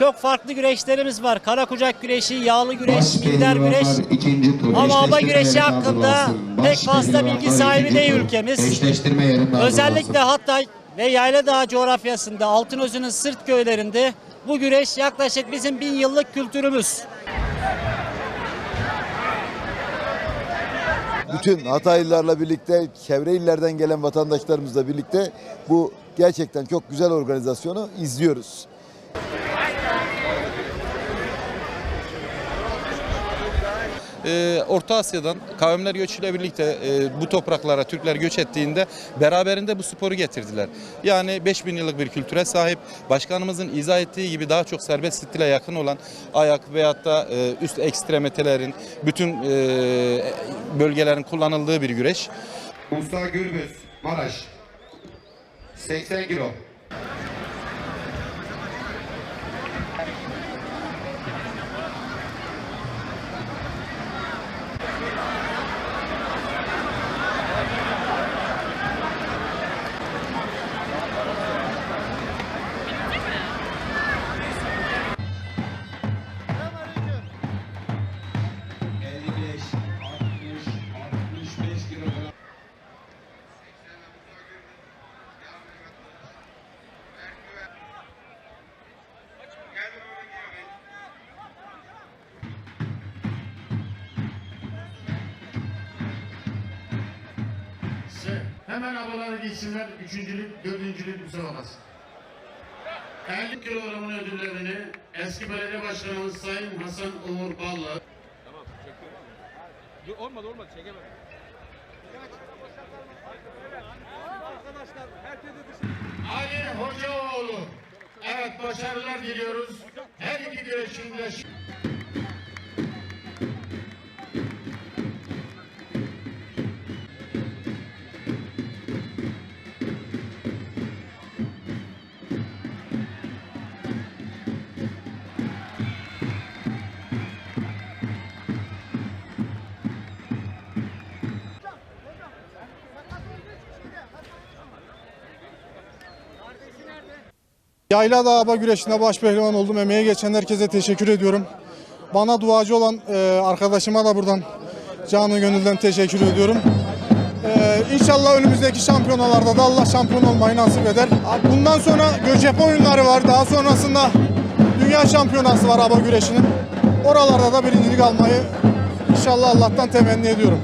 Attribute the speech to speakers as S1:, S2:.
S1: çok farklı güreşlerimiz var. Kara kucak güreşi, yağlı güreş, minder güreş. Ama aba
S2: Eşleştirme
S1: güreşi hakkında pek fazla bilgi sahibi değil ülkemiz. Özellikle. Hatay ve Yayladağ coğrafyasında Altınözü'nün sırt köylerinde bu güreş yaklaşık bizim bin yıllık kültürümüz.
S3: bütün Hataylılarla birlikte, çevre illerden gelen vatandaşlarımızla birlikte bu gerçekten çok güzel organizasyonu izliyoruz.
S4: Ee, Orta Asya'dan kavimler göçüyle birlikte e, bu topraklara Türkler göç ettiğinde beraberinde bu sporu getirdiler. Yani 5000 yıllık bir kültüre sahip başkanımızın izah ettiği gibi daha çok serbest stile yakın olan ayak veyahut da e, üst ekstremitelerin bütün e, bölgelerin kullanıldığı bir güreş.
S2: Musa Gürbüz, Maraş. 80 kilo.
S5: Hemen abaları gitsinler. Üçüncülük, dördüncülük müsabakası. 50 kilogramın ödüllerini eski belediye başkanımız Sayın Hasan Umur Ballı,
S4: Olmadı olmadı çekemem.
S5: Ali Hocaoğlu. Evet başarılar diliyoruz. Her iki güreşin
S6: Yayla Dağ güreşinde baş pehlivan oldum. Emeğe geçen herkese teşekkür ediyorum. Bana duacı olan e, arkadaşıma da buradan canı gönülden teşekkür ediyorum. E, inşallah önümüzdeki şampiyonalarda da Allah şampiyon olmayı nasip eder. Bundan sonra Göcepe oyunları var. Daha sonrasında Dünya Şampiyonası var aba güreşinin. Oralarda da birincilik almayı inşallah Allah'tan temenni ediyorum.